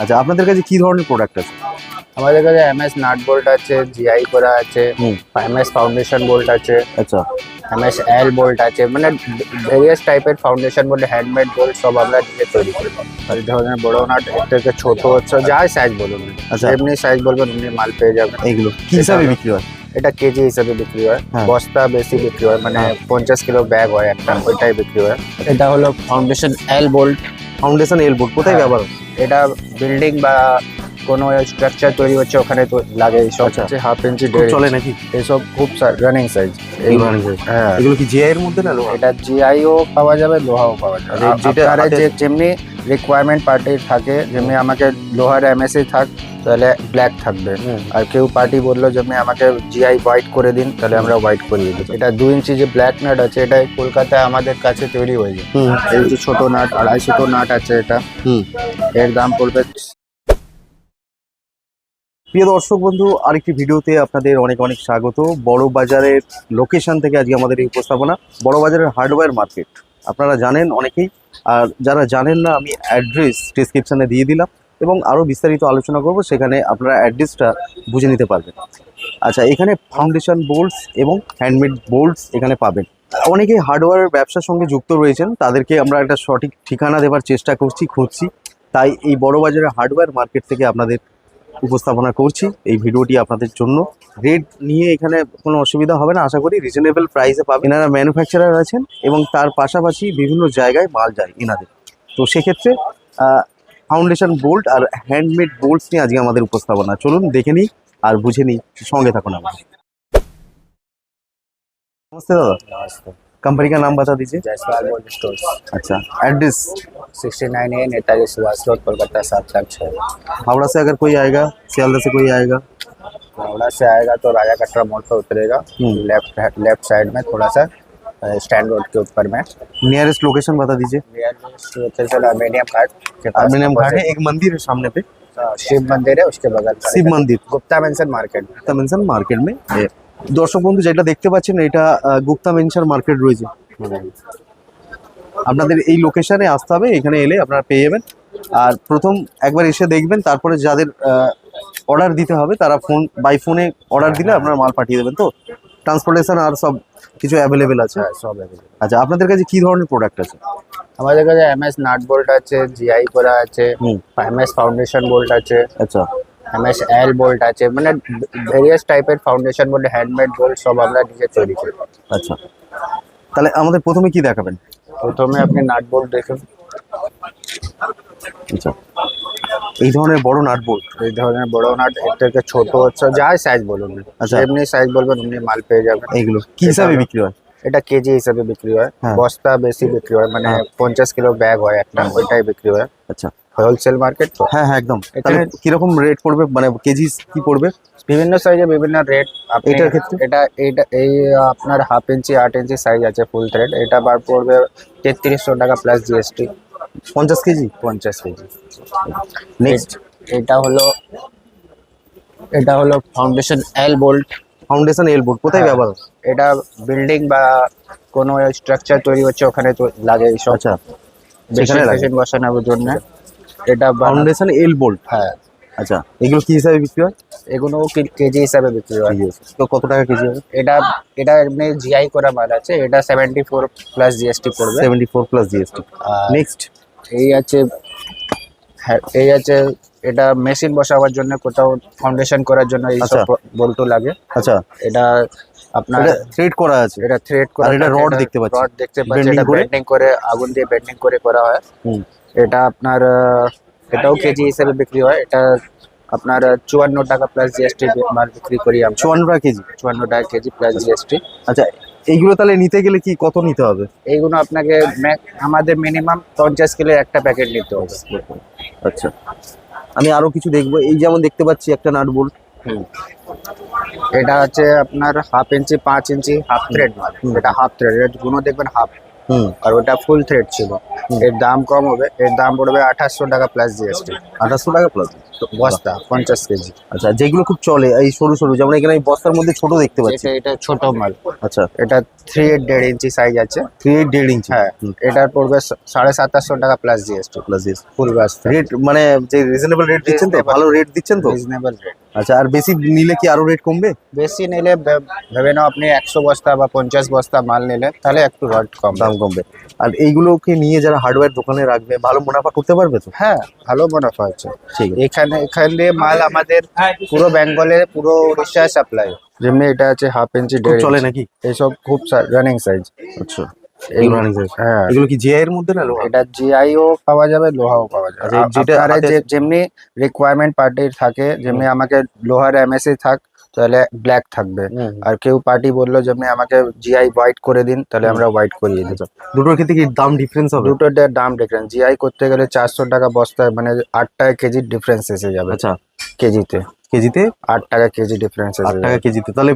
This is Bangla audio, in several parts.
আচ্ছা আপনাদের কাছে কি ধরনের প্রোডাক্ট আছে আমাদের কাছে এম এস নাট বোল্ট আছে জিআই করা আছে হুম। এম এস ফাউন্ডেশন বোল্ট আছে আচ্ছা এম এস এল বোল্ট আছে মানে ভেরিয়াস টাইপের ফাউন্ডেশন বোল্ট হ্যান্ডমেড বোল্ট সব আমরা নিজে তৈরি করি আর ধরনের বড় নাট থেকে ছোট হচ্ছে যা সাইজ বলুন আচ্ছা। এমনি সাইজ বলবেন এমনি মাল পেয়ে যাবেন এইগুলো কি হিসাবে বিক্রি হয় এটা কেজি হিসাবে বিক্রি হয় হ্যাঁ। বস্তা বেশি বিক্রি হয় মানে পঞ্চাশ কিলো ব্যাগ হয় একটা ওইটাই বিক্রি হয় এটা হলো ফাউন্ডেশন এল বোল্ট ফাউন্ডেশন এলবোর্ড কোথায় হ্যাঁ। ব্যবহার হয়? এটা বিল্ডিং বা কোনো স্ট্রাকচার তৈরি হচ্ছে ওখানে তো লাগে এইসব। আচ্ছা। হচ্ছে হাফ ইঞ্চি চলে নাকি? এইসব খুব রানিং সাইজ এই হ্যাঁ। এগুলো কি জিআই এর মধ্যে না লোহা? এটা জিআইও পাওয়া যাবে লোহাও পাওয়া যাবে। আর যেটা যে যেমনি রিকোয়ারমেন্ট পার্টির থাকে যেমনি আমাকে লোহার এমএসি থাক তাহলে ব্ল্যাক থাকবে। আর কেউ পার্টি বলল যেমনি আমাকে জিআই হোয়াইট করে দিন তাহলে আমরা হোয়াইট করিয়ে দিই এটা দু ইঞ্চি যে ব্ল্যাক নাট আছে এটা কলকাতায় আমাদের কাছে তৈরি হয়ে যায়। এই যে ছোট নাট আড়াইশো নাট আছে এটা। এর দাম পড়বে প্রিয় দর্শক বন্ধু, আরেকটি ভিডিওতে আপনাদের অনেক অনেক স্বাগত। বড় বাজারের লোকেশন থেকে আজকে আমাদের এই উপস্থাপনা, বড় বাজারের হার্ডওয়্যার মার্কেট আপনারা জানেন অনেকেই, আর যারা জানেন না, আমি অ্যাড্রেস ডিসক্রিপশনে দিয়ে দিলাম এবং আরও বিস্তারিত আলোচনা করব, সেখানে আপনারা অ্যাড্রেসটা বুঝে নিতে পারবেন। আচ্ছা এখানে ফাউন্ডেশন বোল্টস এবং হ্যান্ডমেড বোল্টস এখানে পাবেন। অনেকেই হার্ডওয়্যারের ব্যবসার সঙ্গে যুক্ত রয়েছেন, তাদেরকে আমরা একটা সঠিক ঠিকানা দেওয়ার চেষ্টা করছি, খুঁজছি। তাই এই বড় বাজারের হার্ডওয়্যার মার্কেট থেকে আপনাদের উপস্থাপনা করছি। এই ভিডিওটি আপনাদের জন্য। রেট নিয়ে এখানে কোনো অসুবিধা হবে না। আশা করি রিজনেবল প্রাইসে পাবেন। এনারা ম্যানুফ্যাকচারার আছেন এবং তার পাশাপাশি বিভিন্ন জায়গায় মাল যায় এনাদের। তো সেক্ষেত্রে ফাউন্ডেশন বোল্ট আর হ্যান্ডমেড বোল্টস নিয়ে আজকে আমাদের উপস্থাপনা। চলুন দেখে নিই আর বুঝে নিই। সঙ্গে থাকুন আমার নমস্তে দাদা। নমস্তে कंपनी का नाम बता दीजिए। जयसवाल गोल्ड स्टोर अच्छा address sixty nine A Netaji Subhash road Kolkata सात चार छः। हावड़ा से अगर कोई आएगा सियालदा से कोई आएगा? हावड़ा से आएगा तो राजा कटरा मोड़ पर उतरेगा। लेफ़्ट लेफ़्ट साइड में थोड़ा सा स्टैंड रोड के ऊपर में। नियरेस्ट लोकेशन बता दीजिए। नियरेस्ट लोकेशन घाट अर्मेनियम घाट है एक मंदिर है सामने पे। हाँ, शिव मंदिर है उसके बगल शिव मंदिर। Gupta mansion market. Gupta mansion market में দর্শক বন্ধু যেটা দেখতে পাচ্ছেন এটা গুপ্তা মেনশন মার্কেট রয়েছে। আপনাদের এই লোকেশনে আসতে হবে এখানে এলে আপনারা পেয়ে যাবেন। আর প্রথম একবার এসে দেখবেন তারপরে যাদের অর্ডার দিতে হবে তারা ফোন বাই ফোনে অর্ডার দিলে আপনারা মাল পাঠিয়ে দেবেন। তো ট্রান্সপোর্টেশন আর সব কিছু অ্যাভেলেবেল আছে। হ্যাঁ সব। আচ্ছা আপনাদের কাছে কি ধরনের প্রোডাক্ট আছে? আমাদের কাছে এম এস নাট বোল্ট আছে জিআই করা আছে এম এস ফাউন্ডেশন বোল্ট আছে। আচ্ছা। এম এস এল বোল্ট আছে মানে ভেরিয়াস টাইপের ফাউন্ডেশন বোল্ট হ্যান্ডমেড বোল্ট সব আমরা নিজে তৈরি করি। আচ্ছা। তাহলে আমাদের প্রথমে কি দেখাবেন? প্রথমে আপনি নাট বোল্ট দেখুন। আচ্ছা। এই ধরনের বড় নাট বোল্ট এই ধরনের বড় নাট এর থেকে ছোট হচ্ছে যা সাইজ বলুন। আচ্ছা। এমনি সাইজ বলবেন এমনি মাল পেয়ে যাবেন। এইগুলো কি হিসাবে বিক্রি হয়? এটা কেজি হিসাবে বিক্রি হয়। হ্যাঁ। বস্তা বেশি বিক্রি হয় মানে হ্যাঁ। পঞ্চাশ কিলো ব্যাগ হয় একটা ওইটাই বিক্রি হয়। আচ্ছা। হোলসেল মার্কেট তো। হ্যাঁ হ্যাঁ একদম। এখানে- তাহলে কীরকম রেট পড়বে? মানে কেজি কি পড়বে? বিভিন্ন সাইজে বিভিন্ন রেট এটার ক্ষেত্রে? এটা এইটা এই আপনার হাফ ইঞ্চি আট ইঞ্চি সাইজ আছে ফুল থ্রেড এটা বার পড়বে তেত্রিশশো টাকা প্লাস জিএসটি পঞ্চাশ কেজি? পঞ্চাশ কেজি। নেক্সট এটা হলো এটা হলো foundation L bolt foundation L এলবোর্ড কোথায় হ্যাঁ। ব্যবহার হয়? এটা বিল্ডিং বা কোনো স্ট্রাকচার তৈরি হচ্ছে ওখানে তো লাগে এইসব। আচ্ছা সেখানে লাগে। বসানোর জন্য। এটা বানা- ফাউন্ডেশন এলবোল্ট হ্যাঁ। আচ্ছা এগুলো কি হিসাবে বিক্রি হয়? এগুলো কি- কেজি হিসাবে বিক্রি হয়। ঠিক আছে। তো কত টাকা কেজি হবে? এটা এটা এমনি জিআই করা মাল আছে এটা সেভেন্টি ফোর প্লাস জিএসটি পড়বে। সেভেন্টি ফোর প্লাস জিএসটি আর নেক্সট এই আছে হ্যাঁ, এই আছে এটা মেশিন বসাবার জন্য কোথাও ফাউন্ডেশন করার জন্য এই আচ্ছা। সব বল্টু লাগে। আচ্ছা। এটা আপনার থ্রেড করা আছে। এটা থ্রেড করা আর এটা rod দেখতে পাচ্ছি। রড দেখতে পাচ্ছি এটা করে? বেন্ডিং করে আগুন দিয়ে বেন্ডিং করে করা হয়। হুম। এটা আপনার এটাও কেজি হিসেবে বিক্রি হয়। এটা আপনার চুয়ান্ন টাকা প্লাস জিএসটি মাল বিক্রি করি আমরা। চুয়ান্ন টাকা কেজি? চুয়ান্ন টাকা কেজি প্লাস জিএসটি আচ্ছা এইগুলো তাহলে নিতে গেলে কি কত নিতে হবে? এইগুলো আপনাকে আমাদের মিনিমাম পঞ্চাশ কিলো একটা প্যাকেট নিতে হবে। আচ্ছা। আমি আরও কিছু দেখব। এই যেমন দেখতে পাচ্ছি একটা নাট বোল্ট এটা হচ্ছে আপনার হাফ ইঞ্চি পাঁচ ইঞ্চি হাফ থ্রেড এটা হাফ থ্রেড এর গুণ দেখবেন হাফ আর ওটা ফুল থ্রেড ছিল। এর দাম কম হবে। এর দাম পড়বে আঠাশশো টাকা প্লাস জিএসটি আঠাশশো টাকা প্লাস বস্তা পঞ্চাশ কেজি। আচ্ছা যেগুলো খুব চলে এই সরু সরু যেমন এখানে এই বস্তার মধ্যে ছোট দেখতে পাচ্ছি। এটা এটা ছোট মাল। আচ্ছা। এটা থ্রি এইট দেড় ইঞ্চি সাইজ আছে। থ্রি এইট দেড় ইঞ্চি হ্যাঁ এটার পড়বে সাড়ে সাতাশশো টাকা plus GST plus this full বস্তা। রেট মানে যে রিজনেবল রেট দিচ্ছেন তো? ভালো রেট দিচ্ছেন তো? রিজনেবল রেট আচ্ছা আর বেশি নিলে কি আরও রেট কমবে? বেশি নিলে ভেবে নাও আপনি একশো বস্তা বা পঞ্চাশ বস্তা মাল নিলে তাহলে একটু রেট কম দাম কমবে। আর এইগুলোকে নিয়ে যারা হার্ডওয়্যার দোকানে রাখবে ভালো মুনাফা করতে পারবে তো? হ্যাঁ ভালো মুনাফা আছে ঠিক এখানে এখানে মাল আমাদের পুরো বেঙ্গলে পুরো উড়িষ্যায় সাপ্লাই যেমনি এটা আছে হাফ ইঞ্চি চলে নাকি? এইসব খুব রানিং সাইজ আচ্ছা। এগুলো size। হ্যাঁ। এগুলো কি জিআই এর মধ্যে না লোহা এটা জিআইও পাওয়া যাবে লোহাও পাওয়া যাবে। আচ্ছা, যেটা যেমনি রিকোয়ারমেন্ট পার্টির থাকে যেমনি আমাকে লোহার এমএসি থাক তাহলে ব্ল্যাক থাকবে। আর কেউ পার্টি বলল যেমনি আমাকে জিআই হোয়াইট করে দিন তাহলে আমরা হোয়াইট করিয়ে দিই। দুটোর ক্ষেত্রে কি দাম ডিফারেন্স হবে? দুটোর দাম ডিফারেন্স জিআই করতে গেলে চারশো টাকা বস্তায় মানে আট টাকা কেজির ডিফারেন্স এসে যাবে। আচ্ছা। কেজিতে। কেজিতে? আট টাকা কেজি ডিফারেন্স আট টাকা কেজিতে। তাহলে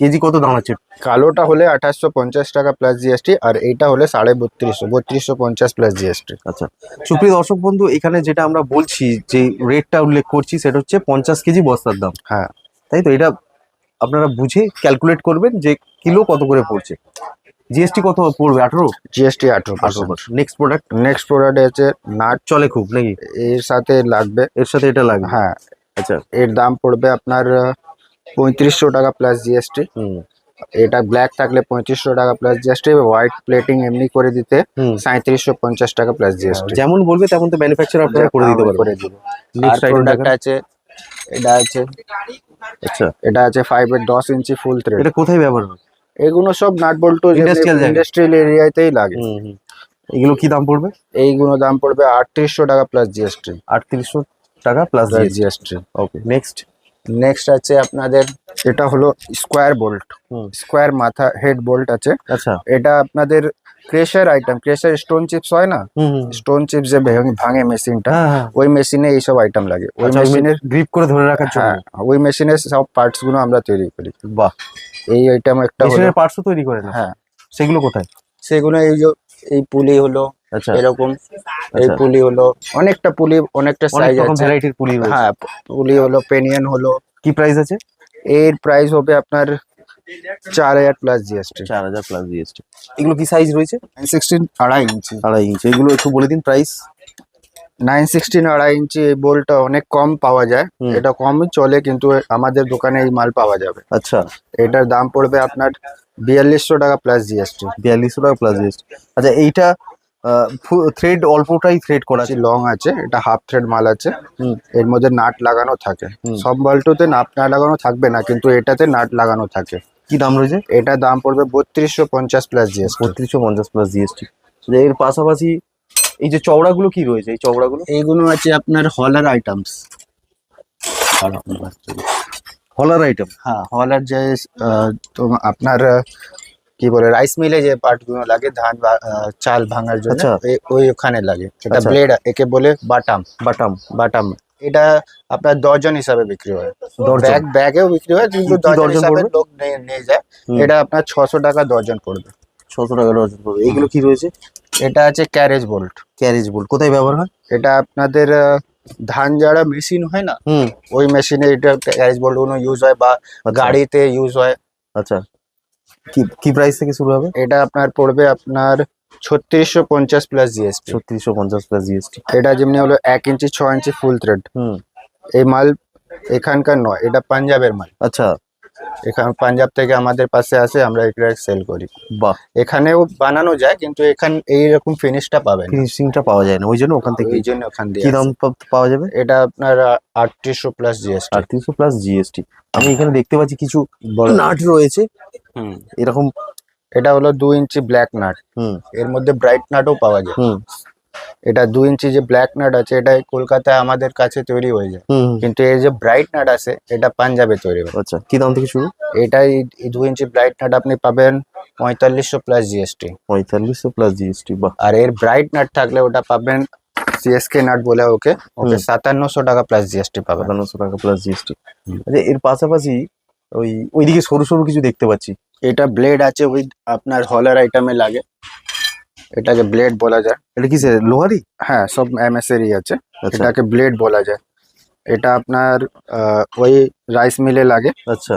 কেজি কত দাম আছে কালোটা হলে আঠাশশো পঞ্চাশ টাকা প্লাস জিএসটি আর এইটা হলে সাড়ে বত্রিশশো বত্রিশশো পঞ্চাশ প্লাস জিএসটি আচ্ছা। সুপ্রিয় দর্শক বন্ধু এখানে যেটা আমরা বলছি যে রেটটা উল্লেখ করছি সেটা হচ্ছে পঞ্চাশ কেজি বস্তার দাম। হ্যাঁ। তাই তো? এটা আপনারা বুঝে ক্যালকুলেট করবেন যে কিলো কত করে পড়ছে। জিএসটি কত পড়বে? আঠারো? জিএসটি আঠারো আঠারো নেক্সট প্রোডাক্ট নেক্সট প্রোডাক্ট আছে নাট। চলে খুব নাকি? এর সাথে লাগবে। এর সাথে এটা লাগবে। হ্যাঁ। আচ্ছা। এর দাম পড়বে আপনার পঁয়ত্রিশশো টাকা প্লাস জিএসটি হুম। এটা ব্ল্যাক থাকলে পঁয়ত্রিশশো টাকা প্লাস জিএসটি হোয়াইট প্লেটিং এমনি করে দিতে সাঁত্রিশশো পঞ্চাশ টাকা প্লাস জিএসটি যেমন বলবে তেমন তো ম্যানুফ্যাকচার আপনারা করে দিতে পারবেন। করে দিব। প্রোডাক্ট আছে এটা আছে। আচ্ছা। এটা আছে ফাইভ এর দশ ইঞ্চি ফুল থ্রেড এটা কোথায় ব্যবহার হয়? এগুলো সব নাট বল্টু ইন্ডাস্ট্রিয়াল এরিয়াতেই লাগে। এগুলো কি দাম পড়বে? এইগুলো দাম পড়বে আটত্রিশশো টাকা প্লাস জিএসটি আটত্রিশশো টাকা plus GST okay next next আছে আপনাদের এটা হলো স্কোয়ার বোল্ট স্কোয়ার মাথা হেড বোল্ট আছে। আচ্ছা। এটা আপনাদের crusher item crusher stone chips হয় না? স্টোন চিপস যে ভাঙে মেশিনটা হ্যাঁ হ্যাঁ। ওই মেশিনে এইসব আইটেম লাগে। ওই আচ্ছা, মেশিনের গ্রিপ করে ধরে রাখার জন্য। হ্যাঁ ওই মেশিনের সব পার্টসগুলো আমরা তৈরি করি। বাহ। এই আইটেম একটা মেশিনের পার্টসও তৈরি করে না? হ্যাঁ। সেগুলো কোথায়? সেগুলো এই যে এই পুলি হলো আচ্ছা এরকম এই আচ্ছা। পুলি হলো অনেকটা পুলি অনেকটা সাইজ আছে। ভ্যারাইটির পুলি হ্যাঁ পুলি হলো পেনিয়ন হলো। কি প্রাইস আছে? এর প্রাইস হবে আপনার চার হাজার প্লাস জিএসটি চার হাজার প্লাস জিএসটি এগুলো কি সাইজ রয়েছে? সিক্সটিন আড়াই ইঞ্চি। আড়াই ইঞ্চি। এগুলো একটু বলে দিন প্রাইস নাইন সিক্সটিন আড়াই ইঞ্চি এই বোলটা অনেক কম পাওয়া যায়। এটা কমই চলে কিন্তু আমাদের দোকানে এই মাল পাওয়া যাবে। আচ্ছা। এটার দাম পড়বে আপনার বিয়াল্লিশশো টাকা প্লাস জিএসটি বিয়াল্লিশশো টাকা প্লাস জিএসটি আচ্ছা এইটা থ্রেড অল্পটাই থ্রেড করা আছে লং আছে এটা হাফ থ্রেড মাল আছে। এর মধ্যে নাট লাগানো থাকে। সব বল্টুতে নাট না লাগানো থাকবে না কিন্তু এটাতে নাট লাগানো থাকে। কি দাম রয়েছে? এটা দাম পড়বে বত্রিশশো পঞ্চাশ প্লাস জিএসটি বত্রিশশো পঞ্চাশ প্লাস জিএসটি এর পাশাপাশি এই যে চওড়াগুলো কি রয়েছে? এই চওড়াগুলো? এইগুলো আছে আপনার হলার আইটেমস হলার আইটেম হ্যাঁ হলার যে আপনার কি বলে রাইস মিলে যে পার্টগুলো লাগে ধান বা, চাল ভাঙার জন্য আচ্ছা। ওই ওখানে লাগে। এটা আচ্ছা। ব্লেড একে বলে বাটাম। বাটাম। বাটাম। এটা আপনার দর্জন হিসাবে বিক্রি হয়? ব্যাগ ব্যাগেও বিক্রি হয় কিন্তু দর্জন দর্জন হিসাবে লোক নিয়ে যায়। এটা আপনার ছশো টাকা দর্জন পড়বে ছশো টাকা ডজন পড়বে এইগুলো কি রয়েছে? এটা আছে ক্যারেজ বোল্ট ক্যারেজ বোল্ট কোথায় ব্যবহার হয়? এটা আপনাদের ধান জাড়া মেশিন হয় না ওই মেশিনে এটা ক্যারেজ বোল্টগুলো ইউজ হয় বা আচ্ছা। গাড়িতে ইউজ হয়। আচ্ছা। কি কি প্রাইস থেকে শুরু হবে? এটা আপনার পড়বে আপনার ছত্রিশশো পঞ্চাশ প্লাস জিএসটি ছত্রিশশো পঞ্চাশ প্লাস জিএসটি এটা যেমনি হলো এক ইঞ্চি ছ ইঞ্চি ফুল থ্রেড হুম। এই মাল এখানকার নয় এটা পাঞ্জাবের মাল। আচ্ছা। এখান পাঞ্জাব থেকে আমাদের পাশে আসে আমরা এটা সেল করি। বাহ। এখানেও বানানো যায় কিন্তু এখান এইরকম ফিনিশটা পাবেন। ফিনিশিংটা পাওয়া যায় না ওই জন্য ওখান থেকে এই জন্য ওখান দিয়ে কি দাম পাওয়া যাবে? এটা আপনার আটত্রিশশো প্লাস জিএসটি আটত্রিশশো প্লাস জিএসটি আমি এখানে দেখতে পাচ্ছি কিছু নাট রয়েছে। হুম। এরকম এটা হলো দু ইঞ্চি ব্ল্যাক নাট। হুম। এর মধ্যে ব্রাইট নাটও পাওয়া যায়। হুম। এটা দু ইঞ্চি যে ব্ল্যাক নাট আছে এটা কলকাতায় আমাদের কাছে তৈরি হয়ে যায়। কিন্তু এই যে ব্রাইট নাট আছে এটা পাঞ্জাবে তৈরি হয়। আচ্ছা কি দাম থেকে শুরু? এটা দু ইঞ্চি ব্রাইট নাট আপনি পাবেন পঁয়তাল্লিশশো প্লাস জিএসটি পঁয়তাল্লিশশো প্লাস জিএসটি বাহ। আর এর ব্রাইট নাট থাকলে ওটা পাবেন সিএসকে নাট বলে ওকে ওকে সাতান্নশো টাকা প্লাস জিএসটি পাবেন। সাতান্নশো টাকা প্লাস জিএসটি আচ্ছা এর পাশাপাশি ওই ওইদিকে সরু সরু কিছু দেখতে পাচ্ছি। এটা ব্লেড আছে উইথ আপনার হলার আইটেমে লাগে। এটাকে ব্লেড বলা যায়। এটা কি লোহারি হ্যাঁ সব এমএস এরই আছে। আচ্ছা। এটাকে ব্লেড বলা যায়। এটা আপনার আহ, ওই রাইস মিলে লাগে। আচ্ছা।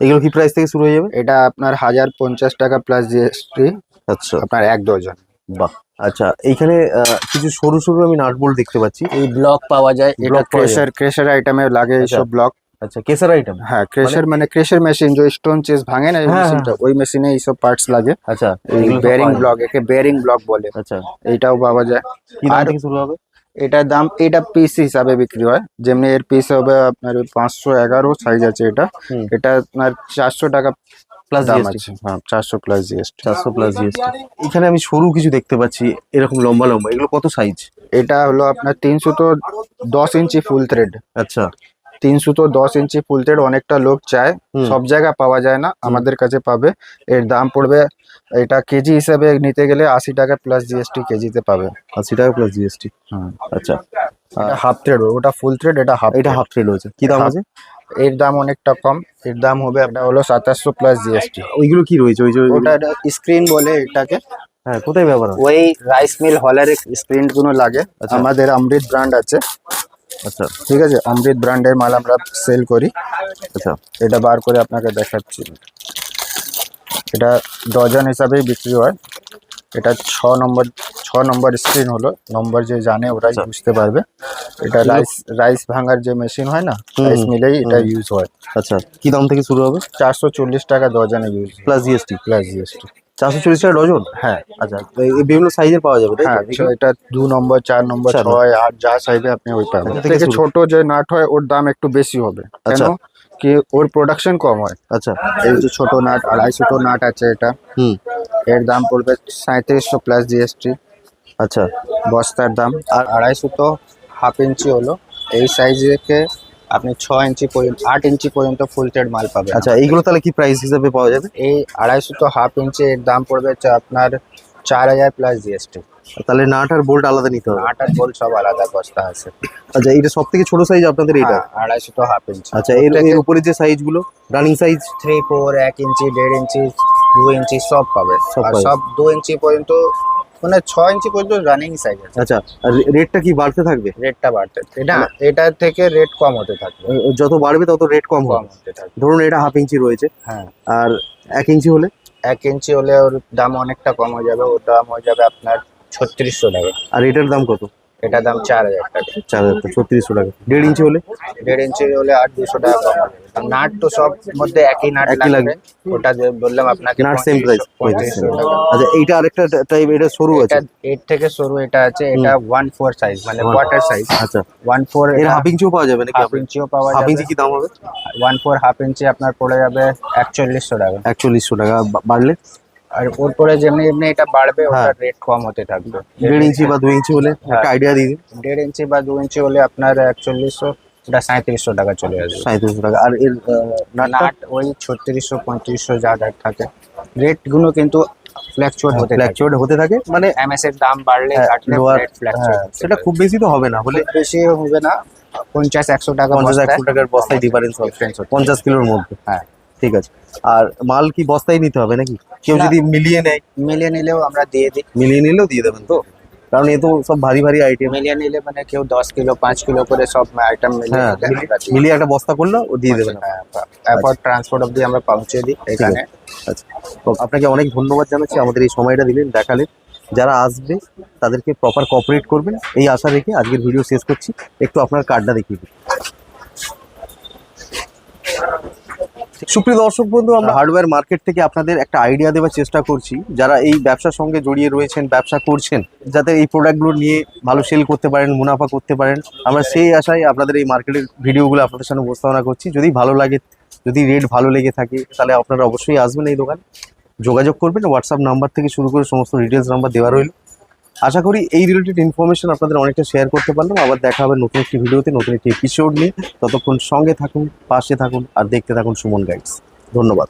এগুলো কি প্রাইস থেকে শুরু হয়ে যাবে? এটা আপনার হাজার পঞ্চাশ টাকা প্লাস জিএসটি আচ্ছা। আপনার এক ডজন বাহ। আচ্ছা এইখানে আহ, কিছু সরু সরু আমি নাট বোল্ট দেখতে পাচ্ছি। এই ব্লক পাওয়া যায়। এটা ক্রেশার ক্রেশার আইটেমে লাগে আচ্ছা। এইসব ব্লক আচ্ছা কেসার আইটেম হ্যাঁ ক্রেশার মানে ক্রেশার মেশিন যে স্টোন চেস ভাঙে না এই হ্যাঁ, মেশিনটা ওই মেশিনে এইসব পার্টস লাগে। আচ্ছা এই বেয়ারিং ব্লক একে বেয়ারিং ব্লক বলে। আচ্ছা। এইটাও পাওয়া যায়। কি দাম থেকে শুরু হবে? এটার দাম এটা পিস হিসাবে বিক্রি হয়। যেমনি এর পিস হবে আপনার পাঁচশো এগারো সাইজ আছে এটা। এটা আপনার চারশো টাকা প্লাস জিএসটি হ্যাঁ চারশো প্লাস জিএসটি চারশো প্লাস জিএসটি এখানে আমি সরু কিছু দেখতে পাচ্ছি এরকম লম্বা লম্বা এগুলো কত সাইজ এটা হলো আপনার তিনশো তো দশ ইঞ্চি ফুল থ্রেড আচ্ছা। তিনশো তো দশ ইঞ্চি ফুল থ্রেড অনেকটা লোক চায়। সব জায়গায় পাওয়া যায় না আমাদের কাছে পাবে। এর দাম পড়বে এটা কেজি হিসাবে নিতে গেলে আশি টাকা প্লাস জিএসটি কেজিতে পাবে। আশি টাকা প্লাস জিএসটি হুম। আচ্ছা। হাফ থ্রেড ওটা ফুল থ্রেড এটা হাফ এটা হাফ থ্রেড হয়েছে কি দাম আছে? এর দাম অনেকটা কম। এর দাম হবে আপনার হলো সাতাশশো প্লাস জিএসটি ওইগুলো কি রয়েছে? ওই যে ওটা স্ক্রিন বলে এটাকে। হ্যাঁ কোথায় ব্যবহার ওই রাইস মিল হলের স্ক্রিনগুলো লাগে। আচ্ছা। আমাদের অমৃত ব্র্যান্ড আছে। আচ্ছা। ঠিক আছে অমৃত ব্র্যান্ডের মাল আমরা সেল করি। আচ্ছা। এটা বার করে আপনাকে দেখাচ্ছি। এটা ডজন হিসাবেই বিক্রি হয়। এটা ছ নম্বর ছ নম্বর স্ক্রিন হলো। নম্বর যে জানে ওরাই আচ্ছা। বুঝতে পারবে। এটা রাইস রাইস ভাঙার যে মেশিন হয় না রাইস মিলেই এটা ইউজ হয়। আচ্ছা। কি দাম থেকে শুরু হবে? চারশো চল্লিশ টাকা ডজনে use plus GST plus GST চারশো চল্লিশ টাকা ডজন? হ্যাঁ আচ্ছা বিভিন্ন সাইজের পাওয়া যাবে হ্যাঁ এটা দু নম্বর চার নম্বর ছয় আট যা চাইবে আপনি ওই পাবেন। আচ্ছা, থেকে ছোট যে নাট হয় ওর দাম একটু বেশি হবে। কেন? আচ্ছা। কি ওর প্রোডাকশন কম হয়। আচ্ছা। এই যে ছোট নাট আড়াইশো নাট আছে এটা। হুম। এর দাম পড়বে সাঁত্রিশশো প্লাস জিএসটি আচ্ছা। বস্তার দাম। আর আড়াইশো তো হাফ ইঞ্চি হলো। এই সাইজকে আপনি ছ ইঞ্চি পর্যন্ত আট ইঞ্চি পর্যন্ত ফুল ট্রেড মাল পাবেন আচ্ছা এইগুলো তাহলে কি প্রাইস হিসাবে পাওয়া যাবে? এই আড়াইশো তো হাফ ইঞ্চি এর দাম পড়বে হচ্ছে আপনার চার হাজার প্লাস জিএসটি তাহলে নাট আর বোল্ট আলাদা নিতে হবে। আট আর বল সব আলাদা বস্তা আছে। আচ্ছা এটা সব থেকে ছোট সাইজ আপনাদের এটা হ্যাঁ, আড়াইশো তো হাফ ইঞ্চি আচ্ছা এর এর উপরে যে সাইজগুলো রানিং সাইজ থ্রি ফোর এক ইঞ্চি দেড় ইঞ্চি দু ইঞ্চি সব পাবে। সব দু ইঞ্চি পর্যন্ত মানে ছ ইঞ্চি পর্যন্ত রানিং সাইজ আছে। আচ্ছা আর রেটটা কি বাড়তে থাকবে? রেটটা বাড়তে এটা এটার থেকে রেট কম হতে থাকবে। যত বাড়বে তত রেট কম কম হবে হতে থাকবে। ধরুন এটা হাফ ইঞ্চি রয়েছে। হ্যাঁ। আর এক ইঞ্চি হলে? এক ইঞ্চি হলে ওর দাম অনেকটা কম হয়ে যাবে ওর দাম হয়ে যাবে আপনার ছত্রিশশো টাকা। আর এটার দাম কত? এটার দাম চার হাজার টাকা। চার হাজার টাকা ছত্রিশশো টাকা। দেড় ইঞ্চি হলে? দেড় ইঞ্চি হলে আট দুশো টাকা কম হবে। নাট তো সব মধ্যে একই নাট একই লাগবে। লাগবে। ওটা যে বললাম আপনাকে নাট সেম প্রাইস পঁয়ত্রিশশো টাকা। আচ্ছা এইটা আরেকটা টাইপ এটা সরু আছে? এটা এইট থেকে শুরু এটা আছে এটা ওয়ান ফোর সাইজ মানে কোয়ার্টার সাইজ আচ্ছা। ওয়ান ফোর এর হাফ ইঞ্চিও পাওয়া যাবে নাকি হাফ ইঞ্চিও পাওয়া হাফ ইঞ্চি কি দাম হবে? ওয়ান ফোর হাফ ইঞ্চি আপনার পড়ে যাবে একচল্লিশশো টাকা। একচল্লিশশো টাকা বাড়লে? আর ওর পরে যেমনি এমনি এটা বাড়বে হ্যাঁ। ওটার রেট কম হতে থাকবে। দেড় ইঞ্চি বা দু ইঞ্চি হলে হ্যাঁ। একটা আইডিয়া দিন। দেড় ইঞ্চি বা দু ইঞ্চি হলে আপনার একচল্লিশশো ওটা সাঁত্রিশশো টাকা চলে আসবে। সাঁত্রিশশো টাকা। আর এর নাট ওই ছত্রিশশো পঁয়ত্রিশশো যা রেট থাকে রেটগুলো কিন্তু ফ্ল্যাকচুয়েট হতে থাকে। ফ্ল্যাকচুয়েট হতে থাকে মানে এমএস এর দাম বাড়লে হ্যাঁ, ঘাটলে ফ্ল্যাকচুয়েট হ্যাঁ, সেটা খুব বেশি তো হবে না হলে বেশি হবে না পঞ্চাশ একশো টাকা পঞ্চাশ বস্তায়। একশো টাকার বস্তায় ডিফারেন্স হবে। Difference পঞ্চাশ কিলোর মধ্যে। হ্যাঁ। ঠিক আছে। আর মাল কি বস্তায় নিতে হবে নাকি? কেউ যদি মিলিয়ে নেয়? মিলিয়ে নিলেও আমরা দিয়ে দিই। মিলিয়ে নিলেও দিয়ে দেবেন তো? কারণ এ তো সব ভারী ভারী আইটেম মিলিয়ে নিলে মানে কেউ দশ কিলো পাঁচ কিলো করে সব আইটেম মিলিয়ে হ্যাঁ একটা বস্তা করল ও দিয়ে দেবেন। হ্যাঁ, তারপর ট্রান্সপোর্ট অব্দি আমরা পৌঁছে দিই এখানে। আচ্ছা। তো আপনাকে অনেক ধন্যবাদ জানাচ্ছি। আমাদের এই সময়টা দিলেন দেখালেন। যারা আসবে তাদেরকে প্রপার কোঅপারেট করবেন। এই আশা রেখে আজকের ভিডিও শেষ করছি। একটু আপনার কার্ডটা দেখিয়ে দিন। সুপ্রিয় দর্শক বন্ধু আমরা হার্ডওয়্যার মার্কেট থেকে আপনাদের একটা আইডিয়া দেওয়ার চেষ্টা করছি। যারা এই ব্যবসার সঙ্গে জড়িয়ে রয়েছেন ব্যবসা করছেন যাতে এই প্রোডাক্টগুলো নিয়ে ভালো সেল করতে পারেন মুনাফা করতে পারেন আমরা সেই আশায় আপনাদের এই মার্কেটের ভিডিওগুলো আপনাদের সামনে উপস্থাপনা করছি। যদি ভালো লাগে যদি রেট ভালো লেগে থাকে তাহলে আপনারা অবশ্যই আসবেন এই দোকানে। যোগাযোগ করবেন হোয়াটসঅ্যাপ নাম্বার থেকে শুরু করে সমস্ত ডিটেলস নাম্বার দেওয়া রইল। আশা করি এই রিলেটেড ইনফরমেশন আপনাদের অনেকটা শেয়ার করতে পারলাম। আবার দেখা হবে নতুন একটি ভিডিওতে, নতুন একটি এপিসোড নিয়ে। ততক্ষণ সঙ্গে থাকুন, পাশে থাকুন, আর দেখতে থাকুন সুমন গাইডস ধন্যবাদ।